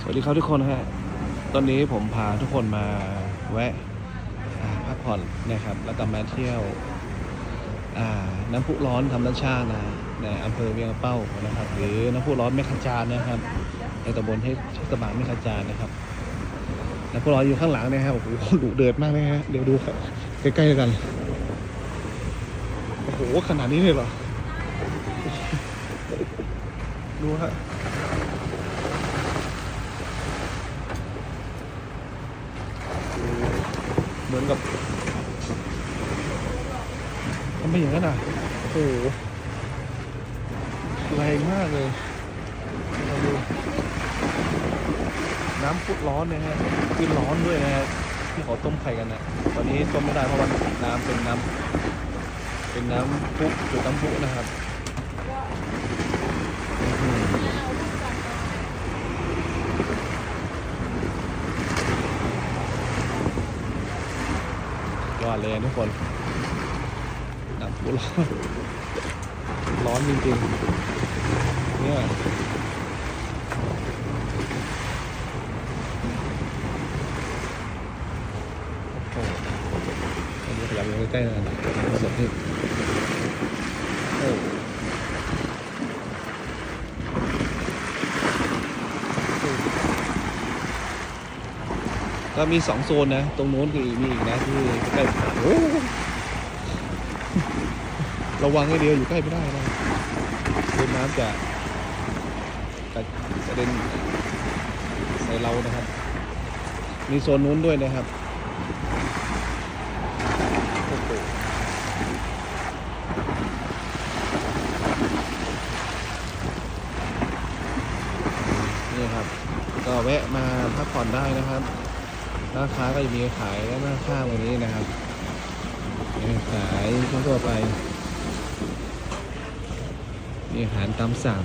สวัสดีครับทุกคนฮะ ตอนนี้ผมพาทุกคนมาแวะพักผ่อนนะครับ แล้วก็มาเที่ยวน้ำพุร้อนธรรมชาตินะในอำเภอเวียงเป้านะครับ หรือน้ำพุร้อนแม่ขจานนะครับ ในตำบลเทศบาลแม่ขจานนะครับน้ำพุร้อนอยู่ข้างหลังเนะครับโอ้โหดุเดือดมากเลยฮะเดี๋ยวดูครับใกล้ๆกันโอ้โหขนาดนี้เลยเหรอดูฮะ เหมือนกับทำไมอย่างนั้นอะโอ้โหแรงมากเลยเราดูน้ำพุร้อนนะฮะคือร้อนด้วยนะฮะที่เขาต้มไข่กันนะตอนนี้ต้มไม่ได้เพราะว่าน้ำเป็นน้ำเป็นน้ำพุหรือน้ำพุนะครับ อื้อนเลยทุกคนน้ำพุร้อนร้อนจริงๆเนี่ยโอ้โหอันนี้ขยับไปใกล้ๆนะสดที่โอ้ ก็มีสองโซนนะ ตรงโน้นคือมีอีกนะที่ใกล้โอ้ระวังให้เดียวอยู่ใกล้ไม่ได้นะเดินน้ำจะกระกระเด็นใส่เรานะครับ มีโซนนู้นด้วยนะครับโอ้โหนี่ครับ ก็แวะมาพักผ่อนได้นะครับ ร้านค้าก็จะมีขายด้านข้างวันนี้นะครับขายทั่วไป มีอาหารตามสั่ง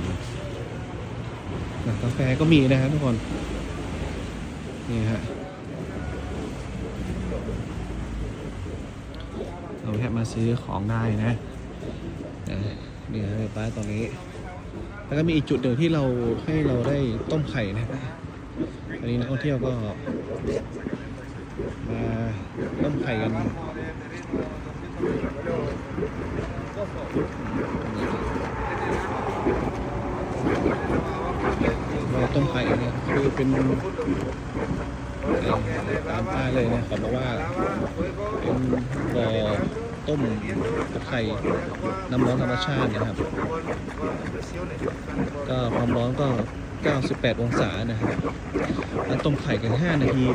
นะกาแฟก็มีนะครับทุกคน นี่ฮะเราแค่มาซื้อของได้นะนะนี่ครับป้าตรงนี้ แล้วก็มีอีกจุดหนึ่งที่เราให้เราได้ต้มไข่นะอันนี้นักท่องเที่ยวก็ ต้มไข่กันเราต้มไข่เนี่ยคือเป็นตามป้ายเลยนะเขาบอกว่าเป็นบ่อต้มไข่น้ำร้อนธรรมชาตินะครับ ก็ความร้อนก็ 98 องศานะครับแล้วต้มไข่กัน 5 นาที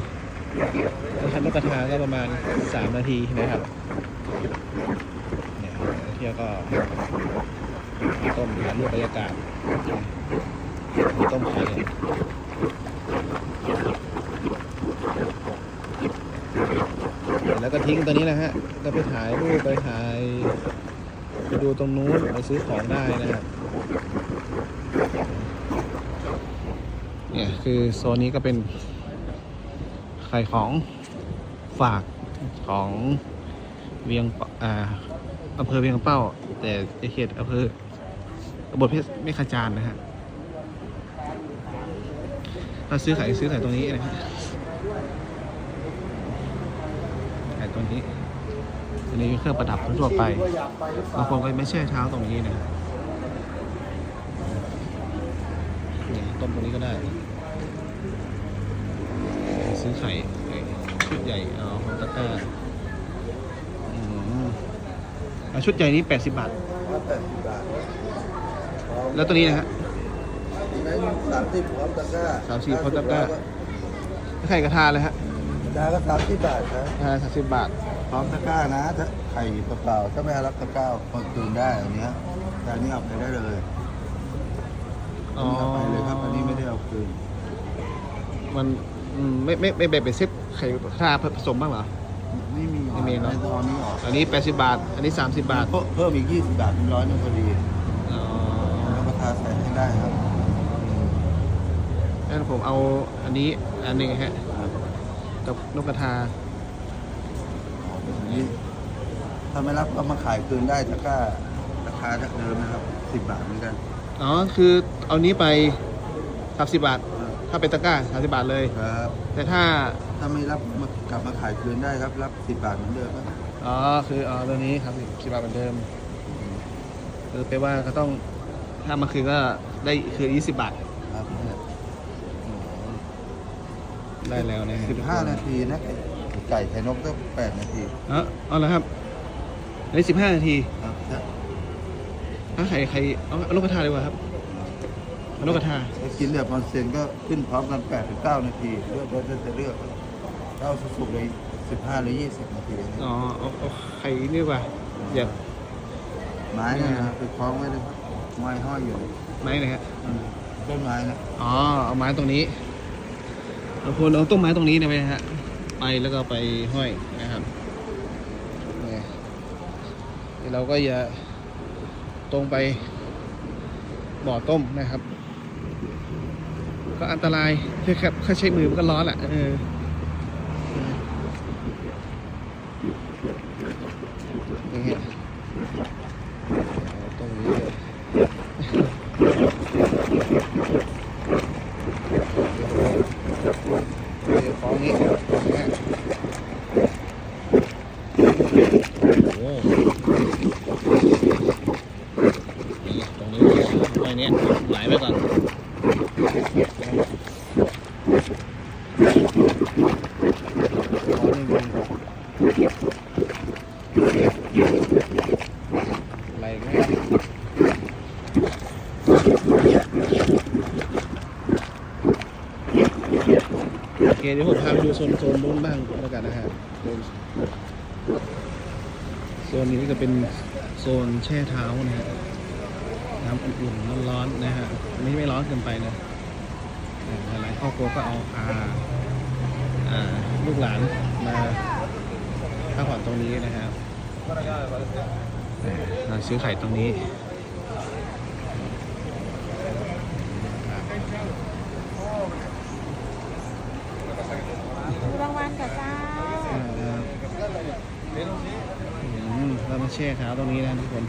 ทำนกกระทาก็ประมาณ 3 นาทีนะครับเนี่ยเที่ยวก็ต้มหารูปบรรยากาศต้มไข่แล้วก็ทิ้งตัวนี้นะฮะ ก็ไปถ่ายรูปไปถ่ายไปดูตรงนู้นไปซื้อของได้นะครับ เนี่ยคือโซนนี้ก็เป็น ไข่ของฝากของเวียงปาอ่าอำเภอเวียงเป้า แต่ในเขตอำเภอบลเพชรไม่ขจานนะฮะถ้าซื้อขายซื้อขายตรงนี้นะฮะขายตรงนี้อันนี้เครื่องประดับทั่วไปบางคนก็ไม่แช่เท้าตรงนี้นะเนี่ยต้มตรงนี้ก็ได้ ไข่ไข่ชุดใหญ่เอาของตะกร้าอืมเอาชุดใหญ่นี้80บาทแปดสิบบาทแล้วตัวนี้นะฮะนั้นสามสิบพร้อมตะกร้าสามสิบพร้อมตะกร้า ไข่กระทาเลยฮะตะกร้าก็สามสิบบาทนะกระทาสามสิบบาท พร้อมตะกร้านะถ้าไข่เปล่าๆถ้าไม่เอารับตะกร้าเปิดคืนได้อันเนี้ยแต่อันนี้เอาไปได้เลยอ๋ออันนี้เอาไปเลยครับอันนี้ไม่ได้เอาคืน มัน อืมไม่ไม่ไม่แบบเป็นเซ็ตไข่กระทาผสมบ้างเหรอ ไม่มีไม่มีเนอะในตอนนี้ออกอันนี้ 80 บาท อันนี้ 30 บาทเพิ่มเพิ่มอีกยี่สิบบาทเป็นร้อยนึงพอดีอ๋อแล้วก็ทาใส่ให้ได้ครับงั้นผมเอาอันนี้อันหนึ่งฮะกับนกกระทาอันนี้ถ้าไม่รับก็มาขายคืนได้ตะกร้าราคาเดิมนะครับสิบบาทเหมือนกันอ๋อคือเอานี้ไป 30 บาทเออ ถ้าเป็นตะกร้าสามสิบบาทเลย ครับ แต่ถ้าถ้าไม่รับมากลับมาขายคืนได้ครับ รับสิบบาทเหมือนเดิมครับอ๋อคืออ๋อตัวนี้ครับสิบบาทเหมือนเดิมคือแปลว่าก็ต้องถ้ามาคืนก็ได้คือยี่สิบบาทครับได้แล้วนะฮะสิบห้านาทีนะไก่ไข่นกต้องแปดนาทีอ๋อเอาละครับได้สิบห้านาทีครับถ้าถ้าใครใครเอาเอานกกระทาดีกว่าครับเอานกกระทาถ้ากินแบบออนเซ็นก็ขึ้นพร้อมกันแปดถึงเก้านาทีเลือกว่าจะเลือกเก้าสุกๆเลยสิบห้าหรือยี่สิบนาทีอ๋อเอาเอาไข่นี่ดีกว่าอย่าไม้นะนะไปคล้องไว้เลยครับไม้ห้อยอยู่ไม้เลยฮะอืมต้นไม้นะอ๋อเอาไม้ตรงนี้เราควรเอาต้นไม้ตรงนี้นะไปฮะไปแล้วก็ไปห้อยนะครับเนี่ยเดี๋ยวเราก็อย่าตรงไปบ่อต้มนะครับ ก็อันตรายแค่แค่แค่ใช้มือมันก็ร้อนแหละเอออย่างเงี้ยเอาตรงนี้เลยเดี๋ยวของนี้นะฮะโอ้นี่ตรงนี้ไว้เนี่ยไหลไปก่อนขอหนึ่ง ไหลอีกไหมโอเคเดี๋ยวผมพาไปดูโซนโซนนู้นบ้างแล้วกันนะฮะโซนโซนนี้ก็จะเป็นโซนแช่เท้านะฮะน้ำอุ่นๆร้อนๆนะฮะไม่ไม่ร้อนเกินไปนะหลายครอบครัวก็เอาพาอ่าลูกหลานมา พักผ่อนตรงนี้นะครับอ่าซื้อไข่ตรงนี้รางวัลกับเจ้าอืมเรามาแช่เท้าตรงนี้นะทุกคน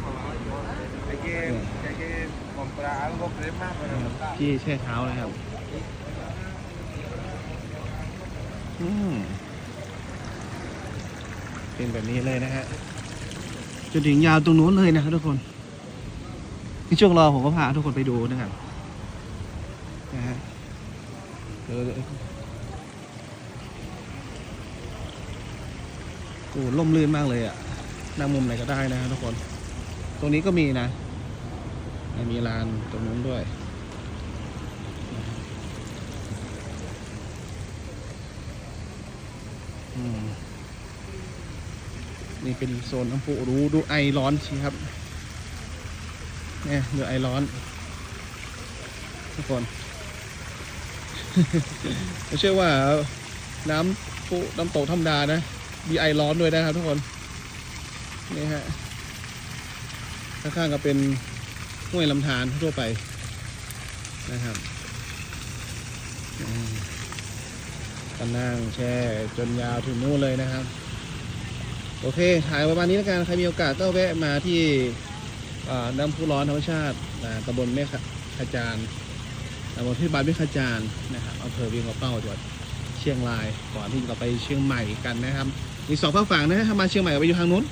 พี่แช่เท้านะครับ อืม เป็นแบบนี้เลยนะฮะจนถึงยาวตรงนู้นเลยนะครับทุกคนในช่วงรอผมก็พาทุกคนไปดูนะครับนะฮะเออโอ้ล่มลื่นมากเลยอะนั่งมุมไหนก็ได้นะทุกคน ตรงนี้ก็มีนะ มีลานตรงนู้นด้วยอืม นี่เป็นโซนน้ำพุรู้ดูไอร้อนสิครับเนี่ยดูไอร้อน ทุกคนไม่เชื่อว่าน้ำพุน้ำตกธรรมดานะ มีไอร้อนด้วยนะครับทุกคน นี่ฮะ ข้างๆก็เป็นห้วยลำธารทั่วไปนะครับก็นั่งแช่จนยาวถึงนู่นเลยนะครับ โอเค ถ่ายประมาณนี้แล้วกัน ใครมีโอกาสก็แวะมาที่น้ำพุร้อนธรรมชาติตำบลแม่ขจานตำบลที่บานแม่ขจานนะครับอำเภอเวียงกระเป้าจังหวัดเชียงราย ก่อนที่จะไปเชียงใหม่กันนะครับ มีสองภาคฝั่งนะฮะถ้ามาเชียงใหม่ก็ไปอยู่ทางนู้น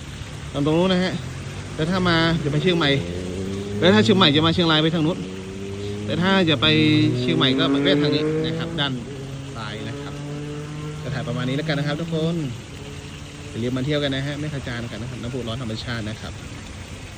ตรงตรงนู้นนะฮะ แต่ถ้ามาจะไปเชียงใหม่ แล้วถ้าเชียงใหม่จะมาเชียงรายไปทางนู้น แต่ถ้าจะไปเชียงใหม่ก็มันก็ทางนี้นะครับ ด้านซ้ายนะครับ จะถ่ายประมาณนี้แล้วกันนะครับ ทุกคน อย่าลืมมาเที่ยวกันนะฮะไม่ขจานกันนะครับน้ำพุร้อนธรรมชาตินะครับ